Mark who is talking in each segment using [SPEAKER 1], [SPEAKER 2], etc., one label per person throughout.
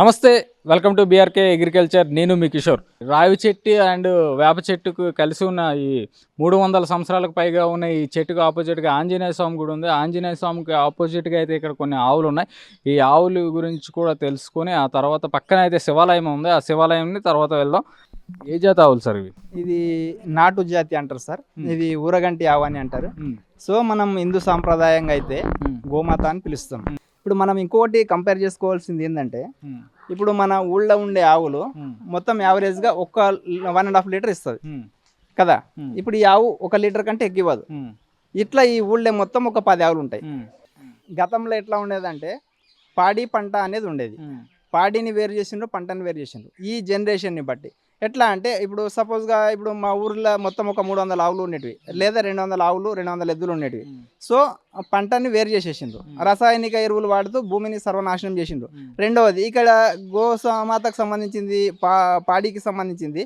[SPEAKER 1] నమస్తే welcome to BRK agriculture నేను మీ కిషోర్. రావి చెట్టు అండ్ వేప చెట్టుకు కలిసి ఉన్న ఈ మూడు వందల సంవత్సరాలకు పైగా ఉన్న ఈ చెట్టుకు ఆపోజిట్గా ఆంజనేయ స్వామి గుడి ఉంది. ఆంజనేయ స్వామికి ఆపోజిట్గా అయితే ఇక్కడ కొన్ని ఆవులు ఉన్నాయి. ఈ ఆవుల గురించి కూడా తెలుసుకొని ఆ తర్వాత పక్కన అయితే శివాలయం ఉంది. ఆ శివాలయంని తర్వాత వెళ్దాం. ఏ జాతి ఆవులు సార్ ఇవి?
[SPEAKER 2] ఇది నాటు జాతి అంటారు సార్. ఇది ఊరగంటి ఆవు అని అంటారు. సో మనం హిందూ సాంప్రదాయంగా అయితే గోమాత అని పిలుస్తాం. ఇప్పుడు మనం ఇంకొకటి కంపేర్ చేసుకోవాల్సింది ఏంటంటే ఇప్పుడు మన ఊళ్ళో ఉండే ఆవులు మొత్తం యావరేజ్గా ఒక్క వన్ అండ్ హాఫ్ లీటర్ ఇస్తుంది. కదా? ఇప్పుడు ఈ ఆవు ఒక లీటర్ కంటే ఎక్కువ ఇవ్వదు. ఇట్లా ఈ ఊళ్ళో మొత్తం ఒక పది ఆవులు ఉంటాయి. గతంలో ఎట్లా ఉండేదంటే పాడి పంట అనేది ఉండేది. పాడిని వేరు చేసిండ్రు పంటని వేరు చేసిండ్రు. ఈ జనరేషన్ని బట్టి. ఎట్లా అంటే ఇప్పుడు సపోజ్గా ఇప్పుడు మా ఊర్లో మొత్తం ఒక మూడు వందల ఆవులు ఉండేటివి. లేదా రెండు వందల ఆవులు రెండు వందల ఎద్దులు ఉండేటివి. సో పంటని వేరు చేసేసిండ్రు. రసాయనిక ఎరువులు వాడుతూ భూమిని సర్వనాశనం చేసిండ్రు. రెండవది ఇక్కడ గో మాతకు సంబంధించింది పా పాడికి సంబంధించింది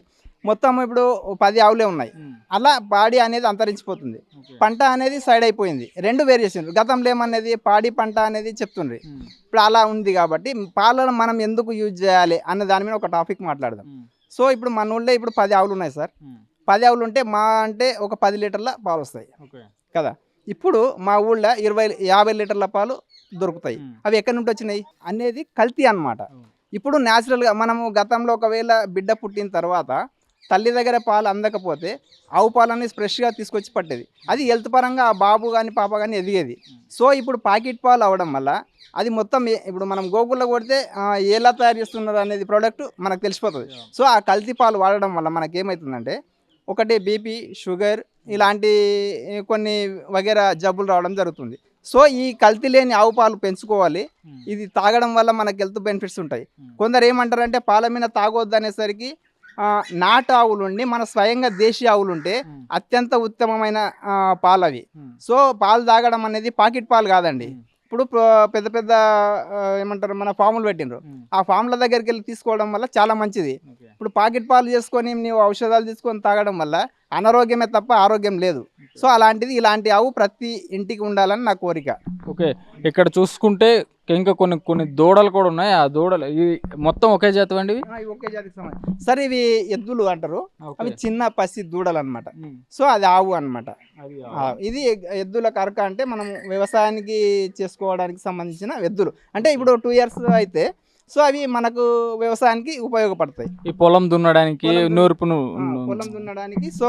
[SPEAKER 2] మొత్తం ఇప్పుడు పది ఆవులే ఉన్నాయి. అలా పాడి అనేది అంతరించిపోతుంది. పంట అనేది సైడ్ అయిపోయింది. రెండు వేరు చేసిండ్రు. గతంలో ఏమనేది? పాడి పంట అనేది చెప్తుండ్రి. ఇప్పుడు అలా ఉంది కాబట్టి పాలను మనం ఎందుకు యూజ్ చేయాలి? అన్న దాని మీద ఒక టాపిక్ మాట్లాడదాం. సో ఇప్పుడు మన ఊళ్ళో ఇప్పుడు పది ఆవులు ఉన్నాయి సార్. పది ఆవులు ఉంటే మా అంటే ఒక పది లీటర్ల పాలు వస్తాయి. కదా? ఇప్పుడు మా ఊళ్ళో ఇరవై యాభై లీటర్ల పాలు దొరుకుతాయి. అవి ఎక్కడి నుండి వచ్చినాయి? అనేది కల్తీ అన్నమాట. ఇప్పుడు న్యాచురల్గా మనము గతంలో ఒకవేళ బిడ్డ పుట్టిన తర్వాత తల్లి దగ్గర పాలు అందకపోతే ఆవు పాలని ఫ్రెష్గా తీసుకొచ్చి పట్టేది. అది హెల్త్ పరంగా ఆ బాబు కానీ పాప కానీ ఎదిగేది. సో ఇప్పుడు పాకెట్ పాలు అవడం వల్ల అది మొత్తం ఇప్పుడు మనం గోకుల్లో కొడితే ఎలా తయారు చేస్తున్నారు అనేది ప్రోడక్ట్ మనకు తెలిసిపోతుంది. సో ఆ కల్తీ పాలు వాడడం వల్ల మనకి ఏమవుతుందంటే ఒకటి బీపీ షుగర్ ఇలాంటి కొన్ని వగేరా జబ్బులు రావడం జరుగుతుంది. సో ఈ కల్తీ లేని ఆవు పాలు పెంచుకోవాలి. ఇది తాగడం వల్ల మనకి హెల్త్ బెనిఫిట్స్ ఉంటాయి. కొందరు ఏమంటారంటే పాల మీద తాగొద్దు అనేసరికి నాటు ఆవులు ఉండి మన స్వయంగా దేశీయ ఆవులు ఉంటే అత్యంత ఉత్తమమైన పాలు అవి సో పాలు తాగడం అనేది పాకెట్ పాలు కాదండి. ఇప్పుడు పెద్ద పెద్ద ఏమంటారు మన ఫాములు పెట్టిండ్రు. ఆ ఫామ్ల దగ్గరికి వెళ్ళి తీసుకోవడం వల్ల చాలా మంచిది. ఇప్పుడు పాకెట్ పాలు చేసుకొని నీవు ఔషధాలు తీసుకొని తాగడం వల్ల అనారోగ్యమే తప్ప ఆరోగ్యం లేదు. సో అలాంటిది ఇలాంటి ఆవు ప్రతి ఇంటికి ఉండాలని నా కోరిక.
[SPEAKER 1] ఓకే. ఇక్కడ చూసుకుంటే ఇంకా కొన్ని కొన్ని దూడలు కూడా ఉన్నాయి. ఆ దూడలు ఇవి మొత్తం ఒకే జాతి అండి
[SPEAKER 2] ఒకే జాతికి సంబంధించి. సరే ఇవి ఎద్దులు అంటారు. అవి చిన్న పసి దూడలు అన్నమాట సో అది ఆవు అన్నమాట. ఆ, ఇది ఎద్దుల కరక అంటే మనం వ్యవసాయానికి చేసుకోవడానికి సంబంధించిన ఎద్దులు. అంటే ఇప్పుడు టూ ఇయర్స్ అయితే సో అవి మనకు వ్యవసాయానికి ఉపయోగపడతాయి.
[SPEAKER 1] ఈ పొలం దున్నడానికి నూర్పును
[SPEAKER 2] పొలం దున్నడానికి సో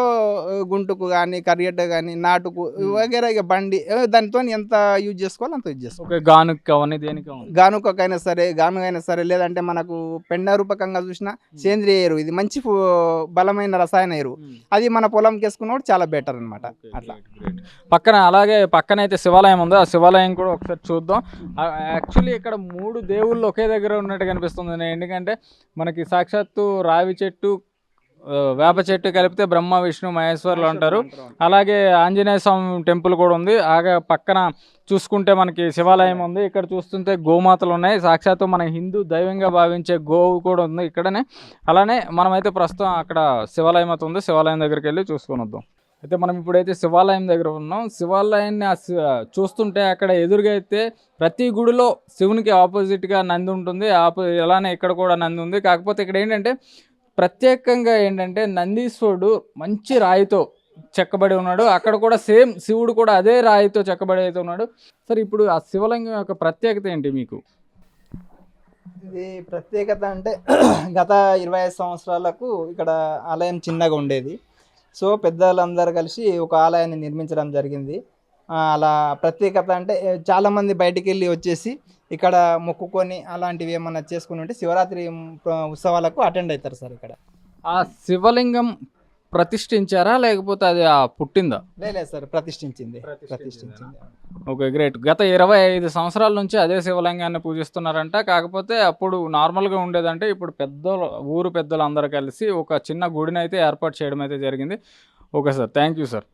[SPEAKER 2] గుంటుకు కానీ కరియడ్డ కానీ నాటుకు వగేరా ఇక బండి దానితో ఎంత యూజ్ చేసుకోవాలి అంత యూజ్ చేసుకోవాలి.
[SPEAKER 1] గానుకి అవన్నీ దేనికి
[SPEAKER 2] గానుకైనా సరే గానుగైనా సరే లేదంటే మనకు పెండ రూపకంగా చూసిన సేంద్రియ ఎరువు ఇది మంచి బలమైన రసాయన ఎరువు. అది మన పొలంకి వేసుకున్నప్పుడు చాలా బెటర్ అన్నమాట. అట్లా.
[SPEAKER 1] పక్కన అలాగే పక్కన అయితే శివాలయం ఉంది. ఆ శివాలయం కూడా ఒకసారి చూద్దాం. యాక్చువల్లీ ఇక్కడ మూడు దేవుళ్ళు ఒకే దగ్గర ఉన్నట్టు కనిపిస్తుంది ఎందుకంటే మనకి సాక్షాత్తు రావి చెట్టు వేప చెట్టు కలిపితే బ్రహ్మ విష్ణు మహేశ్వరులు అంటారు. అలాగే ఆంజనేయ స్వామి టెంపుల్ కూడా ఉంది. ఆగా పక్కన చూసుకుంటే మనకి శివాలయం ఉంది. ఇక్కడ చూస్తుంటే గోమాతలు ఉన్నాయి. సాక్షాత్తు మన హిందూ దైవంగా భావించే గోవు కూడా ఉంది ఇక్కడనే. అలానే మనమైతే ప్రస్తుతం అక్కడ శివాలయం అయితే ఉంది. శివాలయం దగ్గరికి వెళ్ళి చూసుకొని వద్దాం. అయితే మనం ఇప్పుడైతే శివాలయం దగ్గర ఉన్నాం. శివాలయాన్ని చూస్తుంటే అక్కడ ఎదురుగా అయితే ప్రతి గుడిలో శివునికి ఆపోజిట్గా నంది ఉంటుంది. ఆపో అలానే ఇక్కడ కూడా నంది ఉంది. కాకపోతే ఇక్కడ ఏంటంటే ప్రత్యేకంగా ఏంటంటే నందీశ్వరుడు మంచి రాయితో చెక్కబడి ఉన్నాడు. అక్కడ కూడా సేమ్ శివుడు కూడా అదే రాయితో చెక్కబడి అయితే ఉన్నాడు. సరే ఇప్పుడు ఆ శివలింగం యొక్క ప్రత్యేకత ఏంటి మీకు?
[SPEAKER 2] ఇది ప్రత్యేకత అంటే గత ఇరవై ఐదు సంవత్సరాలకు ఇక్కడ ఆలయం చిన్నగా ఉండేది. సో పెద్దలందరూ కలిసి ఒక ఆలయాన్ని నిర్మించడం జరిగింది. అలా ప్రత్యేకత అంటే చాలామంది బయటికి వెళ్ళి వచ్చేసి ఇక్కడ మొక్కుకొని అలాంటివి ఏమన్నా చేసుకుని ఉంటే శివరాత్రి ఉత్సవాలకు అటెండ్ అవుతారు సార్ ఇక్కడ.
[SPEAKER 1] ఆ శివలింగం ప్రతిష్ఠించారా? లేకపోతే అది ఆ పుట్టిందా?
[SPEAKER 2] లేదు సార్ ప్రతిష్ఠించింది. ప్రతిష్ఠించింది
[SPEAKER 1] ఓకే గ్రేట్. గత ఇరవై ఐదు సంవత్సరాల నుంచి అదే శివలింగాన్ని పూజిస్తున్నారంట. కాకపోతే అప్పుడు నార్మల్గా ఉండేదంటే ఇప్పుడు పెద్ద ఊరు పెద్దలు అందరూ కలిసి ఒక చిన్న గుడిని అయితే ఏర్పాటు చేయడం అయితే జరిగింది. Okay sir thank you sir.